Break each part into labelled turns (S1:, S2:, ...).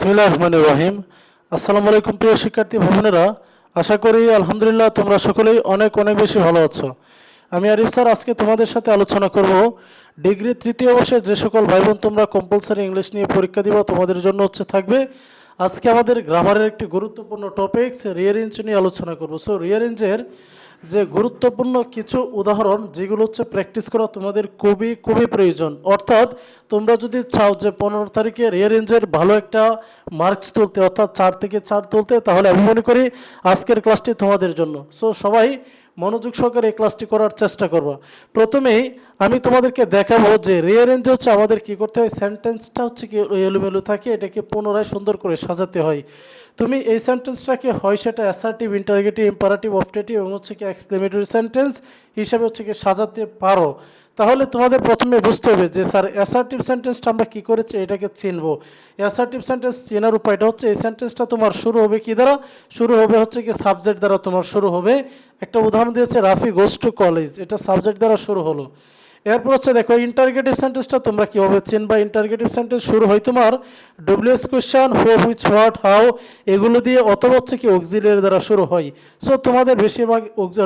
S1: বিসমিল্লাহ রহমান রহিম আসসালামু আলাইকুম প্রিয় শিক্ষার্থী ভবনেরা। আশা করি আলহামদুলিল্লাহ তোমরা সকলেই অনেক অনেক বেশি ভালো আছো। আমি আরিফ স্যার, আজকে তোমাদের সাথে আলোচনা করব ডিগ্রি তৃতীয় বর্ষে যে সকল ভাই বোন তোমরা কম্পালসারি ইংলিশ নিয়ে পরীক্ষা দিবা, তোমাদের জন্য হচ্ছে থাকবে আজকে আমাদের গ্রামারের একটি গুরুত্বপূর্ণ টপিকস রিয়ারেঞ্জ নিয়ে আলোচনা করব। সো রিয়ারেঞ্জের যে গুরুত্বপূর্ণ কিছু উদাহরণ যেগুলো হচ্ছে প্র্যাকটিস করা তোমাদের খুবই খুবই প্রয়োজন। অর্থাৎ তোমরা যদি চাও যে পনেরো তারিখে রেঞ্জের ভালো একটা মার্কস তুলতে, অর্থাৎ চার থেকে চার তুলতে, তাহলে আমি মনে করি আজকের ক্লাসটি তোমাদের জন্য। সো সবাই মনোযোগ সহকারে এই ক্লাসটি করার চেষ্টা করব। প্রথমেই আমি তোমাদেরকে দেখাবো যে রিয়ারেঞ্জে হচ্ছে, আমাদের কি করতে হয়? সেন্টেন্সটা হচ্ছে কি এলোমেলো থাকে, এটাকে পুনরায় সুন্দর করে সাজাতে হয়। তুমি এই সেন্টেন্সটাকে হয় সেটা অ্যাসার্টিভ ইন্টারগেটিভ ইম্পারেটিভ অপটেটিভ এবং হচ্ছে কি এক্সক্লেমেটরি সেন্টেন্স হিসাবে হচ্ছে কি সাজাতে পারো। তাহলে তোমাদের প্রথমে বুঝতে হবে যে, স্যার অ্যাসার্টিভ সেন্টেন্সটা আমরা কী করেছি, এটাকে চিনব। অ্যাসার্টিভ সেন্টেন্স চেনার উপায়টা হচ্ছে, এই সেন্টেন্সটা তোমার শুরু হবে কি দ্বারা? শুরু হবে হচ্ছে কি সাবজেক্ট দ্বারা তোমার শুরু হবে। একটা উদাহরণ দিয়েছে রাফি গোস কলেজ, এটা সাবজেক্ট দ্বারা শুরু হলো। এরপর হচ্ছে দেখো ইন্টারগেটিভ সেন্টেন্সটা তোমরা কীভাবে চিনবা? ইন্টারগেটিভ সেন্টেন্স শুরু হয় তোমার WS question who which what how এগুলো দিয়ে অথবা হচ্ছে কি অক্সিলিয়ারি দ্বারা শুরু হয়। সো তোমাদের বেশিরভাগ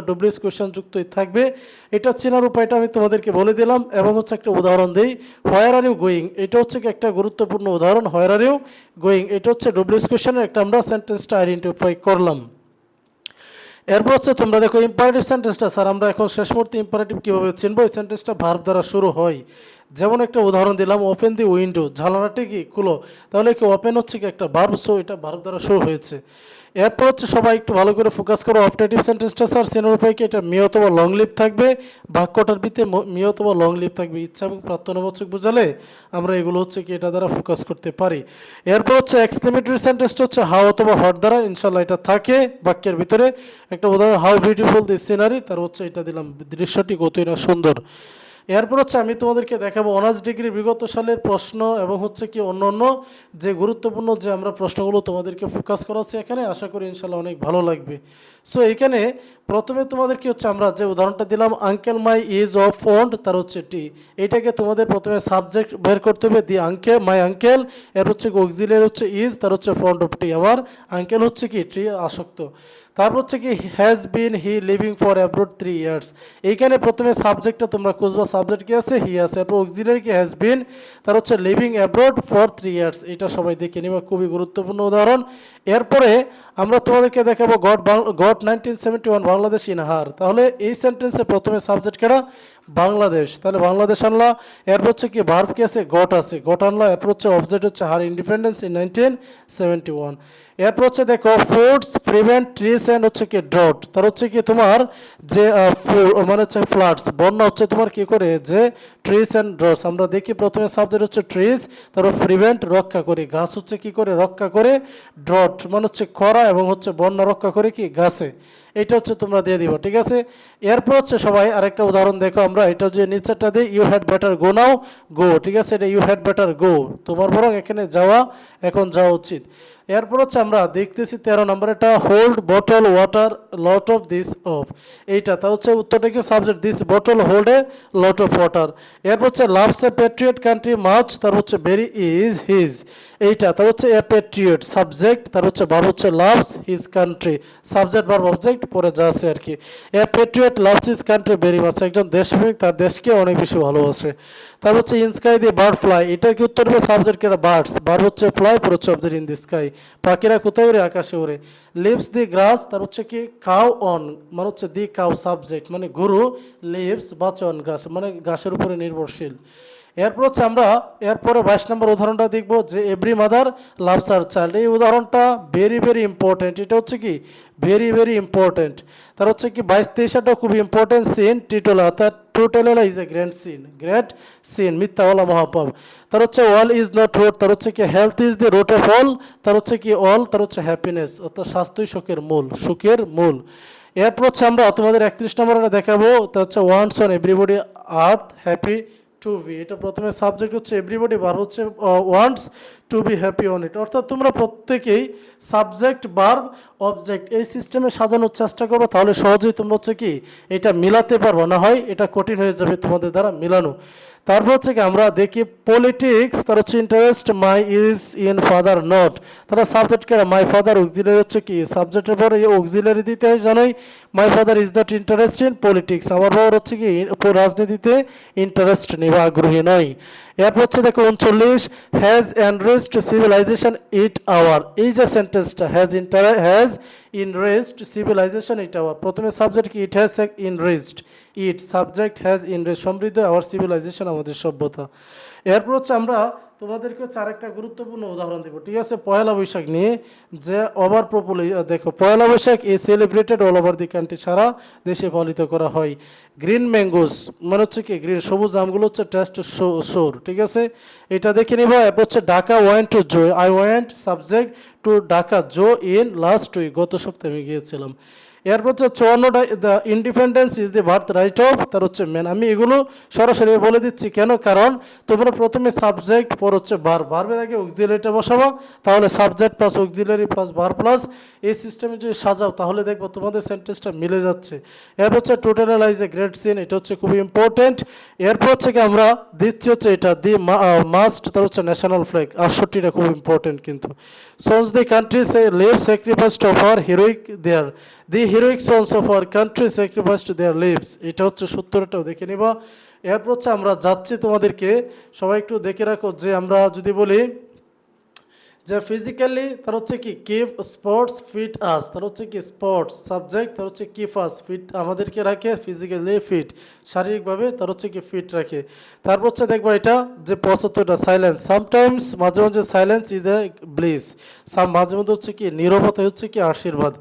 S1: ডব্লিউএস কোয়েশ্চান যুক্তই থাকবে। এটা চেনার উপায়টা আমি তোমাদেরকে বলে দিলাম এবং হচ্ছে একটা উদাহরণ দিই। হোয়ার আর ইউ গোয়িং এটা হচ্ছে কি একটা গুরুত্বপূর্ণ উদাহরণ। হোয়ার আর ইউ গোয়িং এটা হচ্ছে ডব্লিউএস কোয়েশ্চানের একটা আমরা সেন্টেন্সটা আইডেন্টিফাই করলাম। এরপর হচ্ছে তোমরা দেখো ইম্পারেটিভ সেন্টেন্সটা স্যার, আমরা এখন শেষ মুহূর্তে ইম্পারেটিভ কীভাবে চিনবো? এই সেন্টেন্সটা ভার্ব দ্বারা শুরু হয়। যেমন একটা উদাহরণ দিলাম ওপেন দি উইন্ডো ঝালানাটি কি? খুলো। তাহলে কি ওপেন হচ্ছে কি একটা ভার্ব সো এটা ভার্ব দ্বারা শুরু হয়েছে। এরপর হচ্ছে সবাই একটু ভালো করে ফোকাস করো। অপটেটিভ সেন্টেন্সটা স্যার চেনার উপায় কি এটা মি অথবা লং লিভ থাকবে। বাক্যটার ভিতরে মি অথবা লং লিভ থাকবে। ইচ্ছা এবং প্রার্থনাবাচক বোঝালে আমরা এগুলো হচ্ছে কি এটা দ্বারা ফোকাস করতে পারি। এরপর হচ্ছে এক্সক্লেমেটরি সেন্টেন্সটা হচ্ছে হাউ অথবা হট দ্বারা ইনশাল্লাহ এটা থাকে বাক্যের ভিতরে। একটা উদাহরণ হাউ বিউটিফুল দি সিনারি তার হচ্ছে এটা দিলাম, দৃশ্যটি কতই না সুন্দর। এরপর হচ্ছে আমি তোমাদেরকে দেখাবো অনার্স ডিগ্রি বিগত সালের প্রশ্ন এবং হচ্ছে কি অন্য অন্য যে গুরুত্বপূর্ণ যে আমরা প্রশ্নগুলো তোমাদেরকে ফোকাস করাচ্ছি এখানে, আশা করি ইনশাল্লাহ অনেক ভালো লাগবে। সো এখানে প্রথমে তোমাদের তোমাদেরকে হচ্ছে আমরা যে উদাহরণটা দিলাম uncle my is of fond তার হচ্ছে টি। এইটাকে তোমাদের প্রথমে সাবজেক্ট বের করতে হবে দি আঙ্কেল মাই আঙ্কেল এর হচ্ছে অক্সিলের হচ্ছে ইজ তার হচ্ছে ফন্ড অফ টি। আমার আঙ্কেল হচ্ছে কি? টি আসক্ত। তারপর হচ্ছে কি has been he living for abroad three years এইখানে প্রথমে সাবজেক্টটা তোমরা খুঁজবা সাবজেক্ট কি আছে? হি আছে। এরপর অক্সিলারি কি? হ্যাজ বিন তার হচ্ছে living abroad for three years এটা সবাই দেখে নিবা, খুবই গুরুত্বপূর্ণ উদাহরণ। এরপরে আমরা তোমাদেরকে দেখাবো got got nineteen seventy one Bangladesh in her তাহলে এই সেন্টেন্সে প্রথমে সাবজেক্ট কেটা বাংলাদেশ। তাহলে বাংলাদেশ আনলা, এরপর হচ্ছে কি ভার্ব কি আছে? গট আছে। গট আনলা, এরপর হচ্ছে অবজেক্ট হচ্ছে her independence in nineteen seventy one এরপর হচ্ছে দেখো ফুডস প্রিভেন্ট ট্রিস অ্যান্ড হচ্ছে কি ড্রট তার হচ্ছে কি তোমার যে মানে হচ্ছে ফ্লাডস বন্যা হচ্ছে তোমার কি করে? যে ট্রিস অ্যান্ড ড্রটস আমরা দেখি প্রথমে সাবজেক্ট হচ্ছে ট্রিস তারপর প্রিভেন্ট রক্ষা করে। গাছ হচ্ছে কি করে? রক্ষা করে ড্রট মানে হচ্ছে খরা এবং হচ্ছে বন্যা রক্ষা করে কি? গাছে। এটা হচ্ছে তোমরা দিয়ে দিবা, ঠিক আছে? এরপর হচ্ছে সবাই আরেকটা উদাহরণ দেখো আমরা। এটা যে নিচেরটা দিই you had better go now go ঠিক আছে? এটা ইউ হ্যাড বেটার গো তোমার বরং এখানে যাওয়া এখন যাওয়া উচিত। এরপর হচ্ছে আমরা দেখতেছি তেরো নম্বর, এটা hold bottle water lot of this of এইটা, তা হচ্ছে উত্তরটা কি subject this bottle hold a lot of water এরপর হচ্ছে loves a patriot country much তার হচ্ছে ভেরি ইজ হিজ এইটা তার হচ্ছে এ প্যাট্রিয়ট সাবজেক্ট তার হচ্ছে ভাব হচ্ছে loves his country subject verb object পরে যা আছে আর কি। A patriot loves his country very much একজন দেশপ্রেমিক, তার দেশকে অনেক বেশি ভালোবাসে। তার হচ্ছে ইন স্কাই দিয়ে বার্ড ফ্লাই এটা কি উত্তর হবে? সাবজেক্ট কেটা বার্ডস বার হচ্ছে ফ্লাই পর হচ্ছে অবজেক্ট ইন দি স্কাই পাখিরা কোথায় ওরে? আকাশে ওরে। লিভস দি গ্রাস তার হচ্ছে কি কাউ অন মানে হচ্ছে দি কাউ সাবজেক্ট মানে গরু লিভস বাঁচে অন গ্রাস মানে ঘাসের উপরে নির্ভরশীল। এরপর হচ্ছে আমরা, এরপরে বাইশ নম্বর উদাহরণটা দেখব যে every mother loves her child এই উদাহরণটা ভেরি ভেরি ইম্পর্টেন্ট এটা হচ্ছে কি ভেরি ভেরি ইম্পর্টেন্ট তার হচ্ছে কি, বাইশ তেইশটা খুব ইম্পর্টেন্ট সিন টিটোলা, অর্থাৎ টোটেলা is a grand sin great sin মিথ্যা মিথ্যাওয়ালা মহাপাপ। তার হচ্ছে অল ইজ নট রোড তার হচ্ছে কি health is the root of all তার হচ্ছে কি অল তার হচ্ছে হ্যাপিনেস অর্থাৎ স্বাস্থ্যই সুখের মূল সুখের মূল। এরপর হচ্ছে আমরা তোমাদের একত্রিশ নম্বর নম্বরটা দেখাবো, তা হচ্ছে wants on everybody earth happy to be এটা প্রথমে সাবজেক্ট হচ্ছে এভরিবডি বার হচ্ছে wants to be happy on it অর্থাৎ তোমরা প্রত্যেকেই সাবজেক্ট বার্ব অবজেক্ট এই সিস্টেমে সাজানোর চেষ্টা করো, তাহলে সহজেই তোমরা হচ্ছে কি, এটা মিলাতে পারব। না হয় এটা কঠিন হয়ে যাবে তোমাদের দ্বারা মিলানো। তারপর হচ্ছে কি, আমরা দেখি পলিটিক্স তার হচ্ছে interest my is in father not তারা সাবজেক্ট করে? মাই ফাদার অক্সিলারি হচ্ছে কি? সাবজেক্টের পরে অক্সিলারি দিতে হয় জানোই my father is not interest in politics আমার বাবার হচ্ছে কি রাজনীতিতে ইন্টারেস্ট নেই বা আগ্রহী নয়। এরপর হচ্ছে দেখো, উনচল্লিশ has enriched civilization eight our এই যে সেন্টেন্সটা has inter has enriched civilization it our প্রথমে সাবজেক্ট কি? It has enriched it subject has enrich সমৃদ্ধ আওয়ার সিভিলাইজেশন আমাদের সভ্যতা। এরপর হচ্ছে আমরা তোমাদেরকে চার একটা গুরুত্বপূর্ণ উদাহরণ দেবো। ঠিক আছে? পয়লা বৈশাখ নিয়ে যে ওভার পপুলে দেখো, পয়লা বৈশাখ এই celebrated all over the country সারা দেশে পালিত করা হয়। গ্রিন ম্যাঙ্গোস মানে হচ্ছে কি গ্রিন সবুজ আমগুলো হচ্ছে টেস্ট শোর ঠিক আছে? এটা দেখে নিব এরপর হচ্ছে Dhaka want to go I want subject to Dhaka go in last week গত সপ্তাহে আমি গিয়েছিলাম। এরপর হচ্ছে চুয়ান্নটা the independence is the birth right of তার হচ্ছে মেন আমি এগুলো সরাসরি বলে দিচ্ছি, কেন? কারণ তোমরা প্রথমে সাবজেক্ট পর হচ্ছে বার বারবের আগে অক্সিলারিটা বসাবো, তাহলে সাবজেক্ট প্লাস অক্সিলারি প্লাস বার প্লাস এই সিস্টেমে যদি সাজাও, তাহলে দেখব তোমাদের সেন্টেন্সটা মিলে যাচ্ছে। এরপর হচ্ছে টোটালাইজ এ গ্রেট সিন এটা হচ্ছে খুবই ইম্পর্টেন্ট এরপর হচ্ছে কি আমরা দিচ্ছি হচ্ছে এটা দি মাস্ট তার হচ্ছে ন্যাশনাল ফ্ল্যাগ আটষট্টিটা খুব ইম্পর্টেন্ট কিন্তু। Sons the countries a live sacrificed of R heroic their the heroic also for country sacrifice to their lives এটা হচ্ছে সত্তরটাও দেখে নিব। এরপর হচ্ছে আমরা যাচ্ছি তোমাদেরকে, সবাই একটু দেখে রাখো যে আমরা যদি বলি যে ফিজিক্যালি তার হচ্ছে কি কিপ স্পোর্টস ফিট আস তার হচ্ছে কি স্পোর্টস সাবজেক্ট তার হচ্ছে কিপ আস ফিট আমাদেরকে রাখে ফিজিক্যালি ফিট শারীরিকভাবে তার হচ্ছে কি ফিট রাখে। তারপর হচ্ছে দেখব এটা, যে পঁচাত্তরটা সাইলেন্স সামটাইমস মাঝে মাঝে silence is a bliss some মাঝে মধ্যে হচ্ছে কি, নীরবতা হচ্ছে কি, আশীর্বাদ।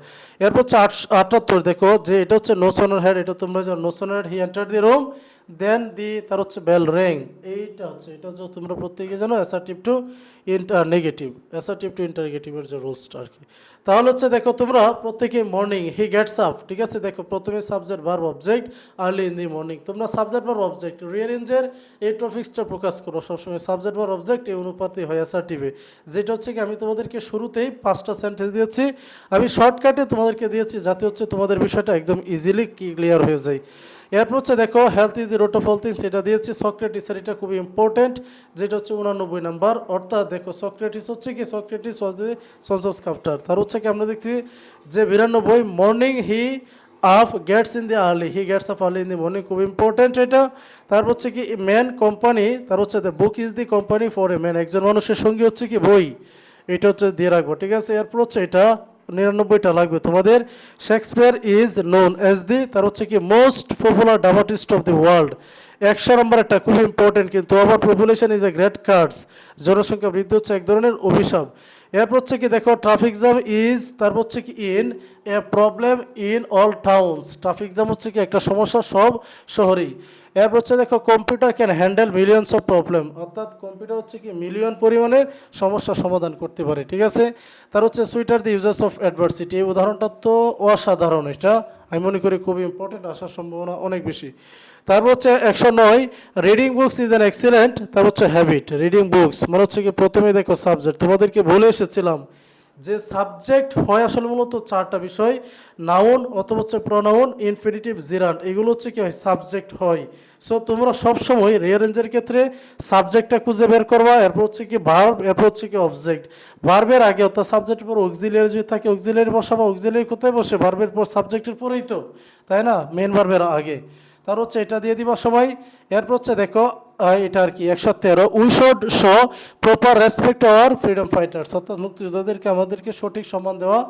S1: এরপর হচ্ছে আটাত্তর, দেখো, যে এটা হচ্ছে নো সোনার হেড এটা তোমরা জানো no sooner had he enter the room than the তার হচ্ছে বেল রিং এইটা হচ্ছে, এটা হচ্ছে তোমরা প্রত্যেকে জানো assertive to inter negative assertive to ইন্টারগেটিভের যে রুলসটা আর কি তাহলে হচ্ছে দেখো তোমরা প্রত্যেকে মর্নিং হি গেটস আপ ঠিক আছে? দেখো প্রথমে subject verb object early in the morning তোমরা সাবজেক্ট ভার্ব অবজেক্ট রিয়ারেঞ্জের এই টপিক্সটা প্রকাশ করো। সবসময় সাবজেক্ট ভার্ব অবজেক্ট এই অনুপাতে হয় অ্যাসার্টিভে যেটা হচ্ছে কি, আমি তোমাদেরকে শুরুতেই পাঁচটা সেন্টেন্স দিয়েছি। আমি শর্টকাটে তোমাদেরকে দিয়েছি, যাতে হচ্ছে তোমাদের বিষয়টা একদম ইজিলি ক্লিয়ার হয়ে যায়। এরপর হচ্ছে দেখো health is root of all things এটা দিয়েছি সক্রেটিসের এটা খুবই ইম্পর্টেন্ট যেটা হচ্ছে উনানব্বই নাম্বার। অর্থাৎ দেখো সক্রেটিস হচ্ছে কি? Socrates was the sons of তার হচ্ছে কি, আমরা দেখছি যে বিরানব্বই morning he up gets in the early he gets up early in the morning খুব ইম্পর্টেন্ট এটা। তারপর হচ্ছে কি ম্যান কোম্পানি তার হচ্ছে book is the company for a man একজন মানুষের সঙ্গে হচ্ছে কি, বই। এটা হচ্ছে দিয়ে রাখব, ঠিক আছে? এরপর হচ্ছে এটা নিরানব্বইটা লাগবে। তোমাদের Shakespeare is known as the তার হচ্ছে কি most popular dramatist of the world একশো নম্বর একটা খুব ইম্পর্টেন্ট কিন্তু আবার population is a great curse জনসংখ্যা বৃদ্ধি হচ্ছে এক ধরনের অভিশাপ। এরপর হচ্ছে কি, দেখো ট্রাফিক জ্যাম ইজ তারপর হচ্ছে কি in a problem in all towns traffic jam হচ্ছে কি, একটা সমস্যা সব শহরেই। এরপর হচ্ছে দেখো computer can handle millions of problem অর্থাৎ কম্পিউটার হচ্ছে কি মিলিয়ন পরিমাণের সমস্যা সমাধান করতে পারে, ঠিক আছে? তার হচ্ছে sweet are the users of adversity এই উদাহরণটা তো অসাধারণ এটা। আমি মনে করি খুবই ইম্পর্টেন্ট আসার সম্ভাবনা অনেক বেশি। তারপর হচ্ছে একশো নয় reading books is an excellent তারপর হচ্ছে হ্যাবিট রিডিং বুকস মানে হচ্ছে কি, প্রথমে দেখো সাবজেক্ট তোমাদেরকে বলে এসেছিলাম যে সাবজেক্ট হয় আসলে মূলত চারটা বিষয় নাউন অথবা হচ্ছে প্রনাউন ইনফিনিটিভ জিরান্ট এগুলো হচ্ছে কি হয় সাবজেক্ট হয়। সো তোমরা সবসময় রিয়ারেঞ্জের ক্ষেত্রে সাবজেক্টটা খুঁজে বের করবা, এরপর হচ্ছে কি ভার্ব এরপর হচ্ছে কি অবজেক্ট ভার্বের আগে অর্থাৎ সাবজেক্টের পর অক্সিলিয়ারি যদি থাকে অক্সিলিয়ারি বসাবা অক্সিলিয়ারি কোথায় বসে? ভার্বের পর সাবজেক্টের পরেই তো, তাই না? মেন ভার্বের আগে। তার হচ্ছে এটা দিয়ে দিবা সবাই। এরপর হচ্ছে দেখো এটা আর কি একশো তেরো we should show proper respect our freedom fighters অর্থাৎ মুক্তিযোদ্ধাদেরকে, আমাদেরকে সঠিক সম্মান দেওয়া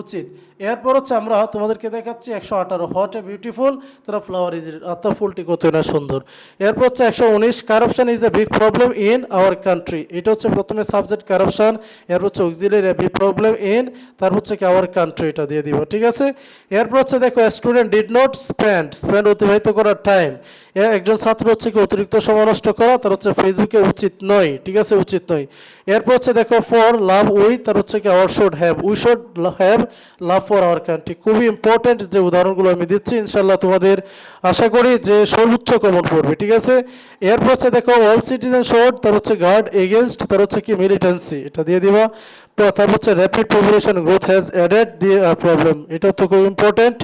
S1: উচিত। এরপর হচ্ছে আমরা তোমাদেরকে দেখাচ্ছি একশো আঠারো হট এ বিউটিফুল তারা ফ্লাওয়ার ইজ অর্থাৎ ফুলটি কতই না সুন্দর। এরপর হচ্ছে একশো উনিশ corruption is a big problem in our country এটা হচ্ছে প্রথমে সাবজেক্ট কারাপশন এরপর হচ্ছে অক্সিলিয়ারি বিগ প্রবলেম ইন তারপর হচ্ছে কি আওয়ার কান্ট্রি এটা দিয়ে দিব, ঠিক আছে? এরপর হচ্ছে দেখো student did not spend spend অতিবাহিত করার টাইম একজন ছাত্র হচ্ছে কি অতিরিক্ত সময় নষ্ট করা, তার হচ্ছে ফেসবুকে উচিত নয়, ঠিক আছে? উচিত নয়। এরপর হচ্ছে দেখো ফর লাভ উই তার হচ্ছে কি our should have we should have love for our country খুবই ইম্পর্টেন্ট যে উদাহরণগুলো আমি দিচ্ছি ইনশাল্লাহ তোমাদের আশা করি যে সর্বোচ্চ কমন পড়বে, ঠিক আছে? এরপর হচ্ছে দেখো অল সিটিজেন শোড তার হচ্ছে গার্ড এগেনস্ট তার হচ্ছে কি মিলিটেন্সি এটা দিয়ে দিবা। তারপর হচ্ছে rapid population growth has added the problem এটা তো খুব ইম্পর্টেন্ট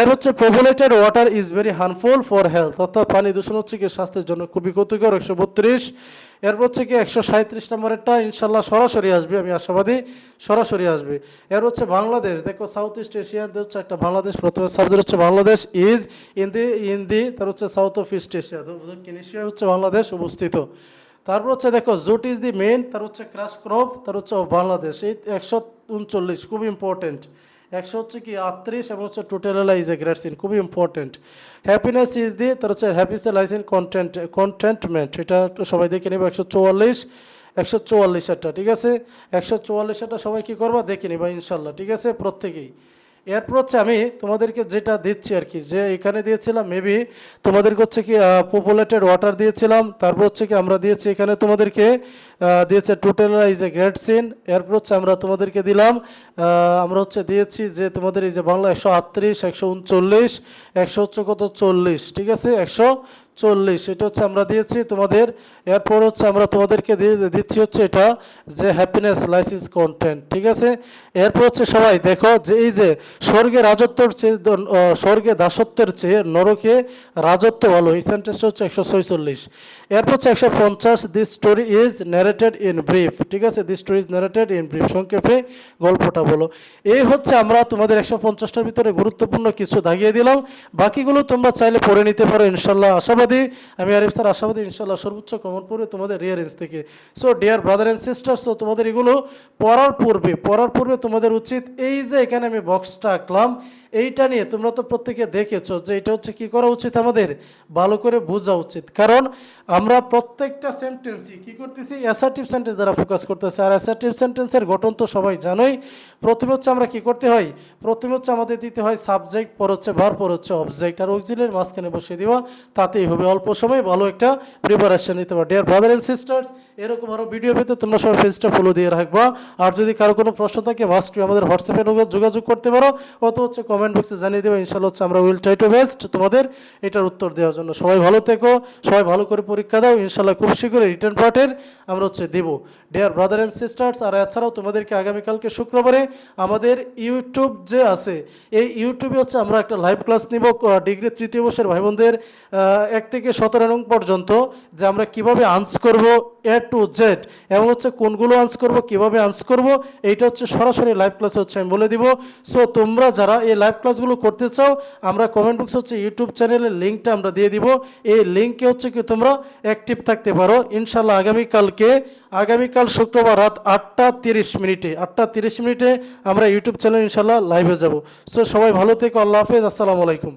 S1: এর হচ্ছে populated water is very harmful for health অর্থাৎ পানি দূষণ হচ্ছে কি স্বাস্থ্যের জন্য খুবই ক্ষতিকর। একশো বত্রিশ। এরপর হচ্ছে কি একশো সাঁত্রিশ নম্বরেরটা ইনশাল্লাহ সরাসরি আসবে, আমি আশাবাদী সরাসরি আসবে। এর হচ্ছে বাংলাদেশ, দেখো সাউথ ইস্ট এশিয়াতে হচ্ছে একটা বাংলাদেশ, প্রথমে সাবজেক্ট হচ্ছে Bangladesh is in the in the তার হচ্ছে সাউথ অফ ইস্ট এশিয়া দক্ষিণ এশিয়া হচ্ছে বাংলাদেশ অবস্থিত। তারপর হচ্ছে দেখো জুট ইজ দি মেন তার হচ্ছে ক্রাশ ক্রপ তার হচ্ছে বাংলাদেশ। এই একশো উনচল্লিশ খুব ইম্পর্টেন্ট একশো হচ্ছে কি, আটত্রিশ এবং হচ্ছে total is a great sin খুবই ইম্পর্টেন্ট হ্যাপিনেস ইজ দি তার হচ্ছে happiness lies in content contentment এটা সবাই দেখে নেবে, একশো চুয়াল্লিশ একশো চুয়াল্লিশ একটা, ঠিক আছে? একশো চুয়াল্লিশ একটা সবাই কী করবা? দেখে নিবা, ইনশাল্লাহ, ঠিক আছে? প্রত্যেকেই। এরপর হচ্ছে আমি তোমাদেরকে যেটা দিচ্ছি আর কি, যে এখানে দিয়েছিলাম মেবি তোমাদেরকে হচ্ছে কি পপুলেটেড ওয়াটার দিয়েছিলাম, তারপর হচ্ছে কি আমরা দিয়েছি এখানে তোমাদেরকে দিয়েছে total is a great sin এরপর হচ্ছে আমরা তোমাদেরকে দিলাম আমরা হচ্ছে দিয়েছি যে তোমাদের এই যে বাংলা একশো আটত্রিশ, একশো উনচল্লিশ, একশো হচ্ছে কত? চল্লিশ, ঠিক আছে? একশো চল্লিশ, এটা হচ্ছে আমরা দিয়েছি তোমাদের, এরপর হচ্ছে আমরা তোমাদেরকে দিচ্ছি হচ্ছে এটা যে হ্যাপিনেস লাইসেন্স কন্টেন্ট ঠিক আছে? এরপর হচ্ছে সবাই দেখো যে এই যে স্বর্গে রাজত্বর চেয়ে স্বর্গে দাসত্বের চেয়ে নরকে রাজত্ব ভালো, এই সেন্টেন্সটা হচ্ছে একশো ছয়চল্লিশ। এরপর হচ্ছে একশো পঞ্চাশ this story is narrated in brief ঠিক আছে? This story is narrated in brief সংক্ষেপে গল্পটা বলো। এই হচ্ছে আমরা তোমাদের একশো পঞ্চাশটার ভিতরে গুরুত্বপূর্ণ কিছু দাগিয়ে দিলাম, বাকিগুলো তোমরা চাইলে পড়ে নিতে পারো, ইনশাল্লাহ আশাবাদী আমি আরিফ স্যার আশাবাদী ইনশাল্লাহ সর্বোচ্চ কমন পড়বে তোমাদের রিয়ারেন্স থেকে। So dear brother and sisters তো তোমাদের এগুলো পড়ার পূর্বে পড়ার পূর্বে তোমাদের উচিত এই যে এখানে আমি বক্সটা আঁকলাম, এইটা নিয়ে তোমরা তো প্রত্যেকে দেখেছ যে এটা হচ্ছে কি করা উচিত আমাদের? ভালো করে বোঝা উচিত। কারণ আমরা প্রত্যেকটা সেন্টেন্সই কি করতেছি? অ্যাসার্টিভ সেন্টেন্স দ্বারা ফোকাস করতেছি। আর অ্যাসার্টিভ সেন্টেন্সের গঠন তো সবাই জানোই। প্রথমে হচ্ছে আমরা কি করতে হয়? প্রথমে হচ্ছে আমাদের দিতে হয় সাবজেক্ট পর হচ্ছে ভার পর হচ্ছে অবজেক্ট আর অক্সিলের মাঝখানে বসিয়ে দেওয়া তাতেই হবে। অল্প সময় ভালো একটা প্রিপারেশন নিতে পারো। ডিয়ার ব্রাদার অ্যান্ড সিস্টার্স এরকম আরও ভিডিও পেতে তোমরা সবাই পেজটা ফলো দিয়ে রাখবা। আর যদি কারও কোনো প্রশ্ন থাকে মাস্ট আমাদের হোয়াটসঅ্যাপে যোগাযোগ করতে পারো অত হচ্ছে কমেন্ট বক্সে জানিয়ে দেবো। ইনশাল্লাহ হচ্ছে আমরা উইল ট্রাই টু বেস্ট তোমাদের এটার উত্তর দেওয়ার জন্য। সবাই ভালো থেকো, সবাই ভালো করে পরীক্ষা দাও। ইনশাল্লাহ খুব শীঘ্রই রিটার্ন পার্টের আমরা হচ্ছে দেবো। ডিয়ার ব্রাদার অ্যান্ড সিস্টার্স আর এছাড়াও তোমাদেরকে আগামীকালকে শুক্রবারে আমাদের ইউটিউব যে আছে, এই ইউটিউবে হচ্ছে আমরা একটা লাইভ ক্লাস নিব। ডিগ্রি তৃতীয় বর্ষের ভাই বোনদের এক থেকে সতেরো নং পর্যন্ত যে আমরা কীভাবে আনস করব এ টু জেড এবং হচ্ছে কোনগুলো আনস করব, কীভাবে আনস করব, এইটা হচ্ছে সরাসরি লাইভ ক্লাসে হচ্ছে আমি বলে দিব। সো তোমরা যারা এই লাইভ ক্লাসগুলো করতে চাও, আমরা কমেন্ট বক্সে হচ্ছে ইউটিউব চ্যানেলের লিঙ্কটা আমরা দিয়ে দিব। এই লিঙ্কে হচ্ছে কি তোমরা অ্যাক্টিভ থাকতে পারো। ইনশাল্লাহ আগামীকালকে, আগামীকাল শুক্রবার রাত আটটা তিরিশ মিনিটে, আটটা তিরিশ মিনিটে আমরা ইউটিউব চ্যানেল ইনশাল্লাহ লাইভে যাব। সো সবাই ভালো থেকো, আল্লাহ হাফেজ, আসসালামু আলাইকুম।